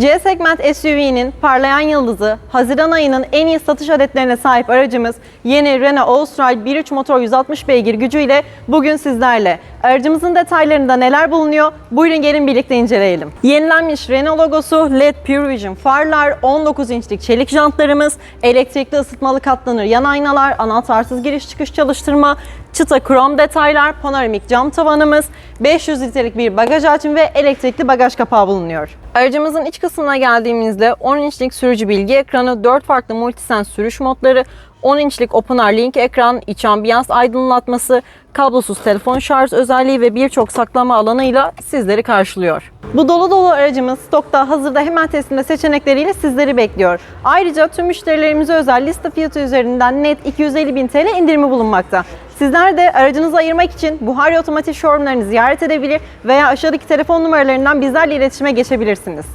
C segment SUV'nin parlayan yıldızı, Haziran ayının en iyi satış adetlerine sahip aracımız yeni Renault Austral 1.3 motor 160 beygir gücüyle bugün sizlerle. Aracımızın detaylarında neler bulunuyor? Buyurun gelin birlikte inceleyelim. Yenilenmiş Renault logosu, LED Pure Vision farlar, 19 inçlik çelik jantlarımız, elektrikli ısıtmalı katlanır yan aynalar, anahtarsız giriş çıkış çalıştırma, çıta krom detaylar, panoramik cam tavanımız, 500 litrelik bir bagaj hacmi ve elektrikli bagaj kapağı bulunuyor. Aracımızın iç kısmına geldiğimizde 10 inçlik sürücü bilgi ekranı, 4 farklı multisense sürüş modları, 10 inçlik OpenR Link ekran, iç ambiyans aydınlatması, kablosuz telefon şarj özelliği ve birçok saklama alanıyla sizleri karşılıyor. Bu dolu dolu aracımız stokta hazırda hemen teslimde seçenekleriyle sizleri bekliyor. Ayrıca tüm müşterilerimize özel liste fiyatı üzerinden net 250 bin TL indirimi bulunmakta. Sizler de aracınızı ayırmak için Buhari Otomotiv Showroom'larını ziyaret edebilir veya aşağıdaki telefon numaralarından bizlerle iletişime geçebilirsiniz.